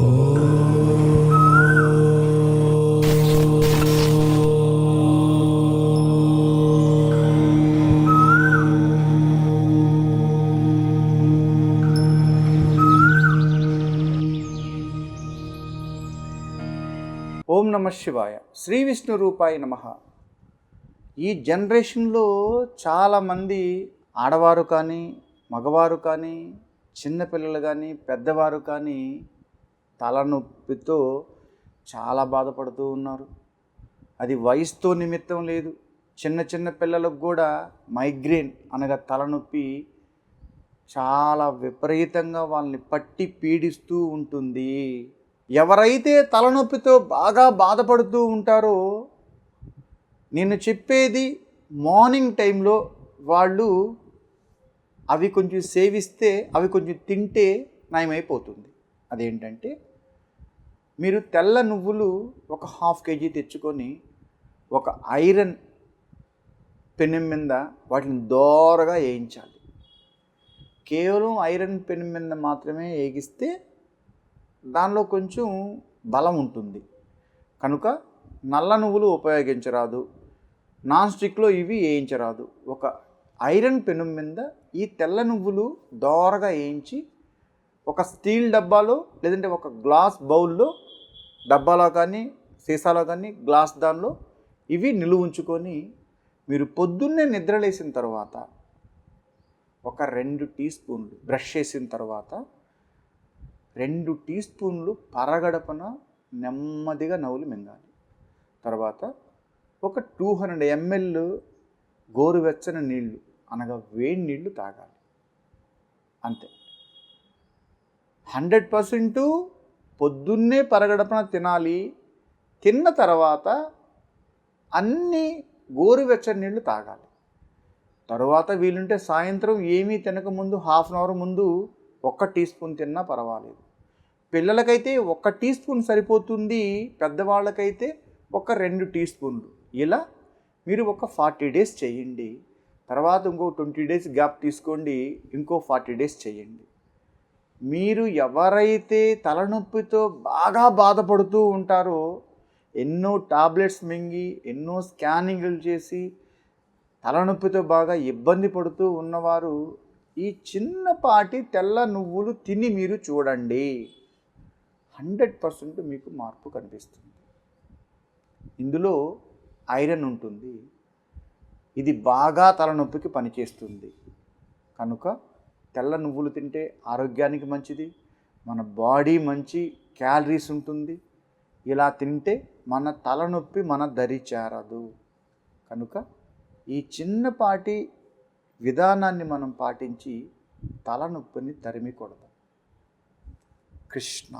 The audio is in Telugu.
ఓం నమ శివాయ. శ్రీ విష్ణు రూపాయ నమ. ఈ జనరేషన్లో చాలామంది ఆడవారు కానీ మగవారు కానీ చిన్నపిల్లలు కానీ పెద్దవారు కానీ తలనొప్పితో చాలా బాధపడుతూ ఉన్నారు. అది వయసుతో నిమిత్తం లేదు. చిన్న చిన్న పిల్లలకు కూడా మైగ్రేన్ అనగా తలనొప్పి చాలా విపరీతంగా వాళ్ళని పట్టి పీడిస్తూ ఉంటుంది. ఎవరైతే తలనొప్పితో బాగా బాధపడుతూ ఉంటారో నేను చెప్పేది మార్నింగ్ టైంలో వాళ్ళు అవి కొంచెం సేవిస్తే అవి కొంచెం తింటే నయమైపోతుంది. అదేంటంటే మీరు తెల్ల నువ్వులు ఒక హాఫ్ కేజీ తెచ్చుకొని ఒక ఐరన్ పెనం మీద వాటిని దోరగా వేయించాలి. కేవలం ఐరన్ పెనం మీద మాత్రమే వేగిస్తే దానిలో కొంచెం బలం ఉంటుంది. కనుక నల్ల నువ్వులు ఉపయోగించరాదు. నాన్ స్టిక్లో ఇవి వేయించరాదు. ఒక ఐరన్ పెను మీద ఈ తెల్ల నువ్వులు దోరగా వేయించి ఒక స్టీల్ డబ్బాలో లేదంటే ఒక గ్లాస్ బౌల్లో డబ్బాలో కానీ సీసాలో కానీ గ్లాస్ దానిలో ఇవి నిలువ ఉంచుకొని మీరు పొద్దున్నే నిద్రలేసిన తర్వాత ఒక రెండు టీ స్పూన్లు బ్రష్ చేసిన తర్వాత రెండు టీ స్పూన్లు పరగడపన నెమ్మదిగా నవ్వులు మింగాలి. తర్వాత ఒక టూ హండ్రెడ్ ఎంఎల్ గోరువెచ్చని నీళ్ళు అనగా వేడి నీళ్ళు తాగాలి. అంతే. హండ్రెడ్ పర్సెంటు పొద్దున్నే పరగడపన తినాలి తిన్న తర్వాత అన్ని గోరువెచ్చని నీళ్ళు తాగాలి. తర్వాత వీలుంటే సాయంత్రం ఏమీ తినకముందు హాఫ్ అన్ అవర్ ముందు ఒక్క టీ స్పూన్ తిన్నా పర్వాలేదు. పిల్లలకైతే ఒక్క టీ స్పూన్ సరిపోతుంది పెద్దవాళ్ళకైతే ఒక రెండు టీ స్పూన్లు. ఇలా మీరు ఒక ఫార్టీ డేస్ చేయండి. తర్వాత ఇంకో ట్వంటీ డేస్ గ్యాప్ తీసుకోండి ఇంకో ఫార్టీ డేస్ చేయండి. మీరు ఎవరైతే తలనొప్పితో బాగా బాధపడుతూ ఉంటారో ఎన్నో టాబ్లెట్స్ మింగి ఎన్నో స్కానింగ్లు చేసి తలనొప్పితో బాగా ఇబ్బంది పడుతూ ఉన్నవారు ఈ చిన్నపాటి తెల్ల నువ్వులు తిని మీరు చూడండి. హండ్రెడ్ పర్సెంట్ మీకు మార్పు కనిపిస్తుంది. ఇందులో ఐరన్ ఉంటుంది. ఇది బాగా తలనొప్పికి పనిచేస్తుంది. కనుక తెల్ల నువ్వులు తింటే ఆరోగ్యానికి మంచిది మన బాడీ మంచి క్యాలరీస్ ఉంటుంది. ఇలా తింటే మన తలనొప్పి మన దరి చేరదు. కనుక ఈ చిన్నపాటి విధానాన్ని మనం పాటించి తలనొప్పిని తరిమి కొడదాం. కృష్ణ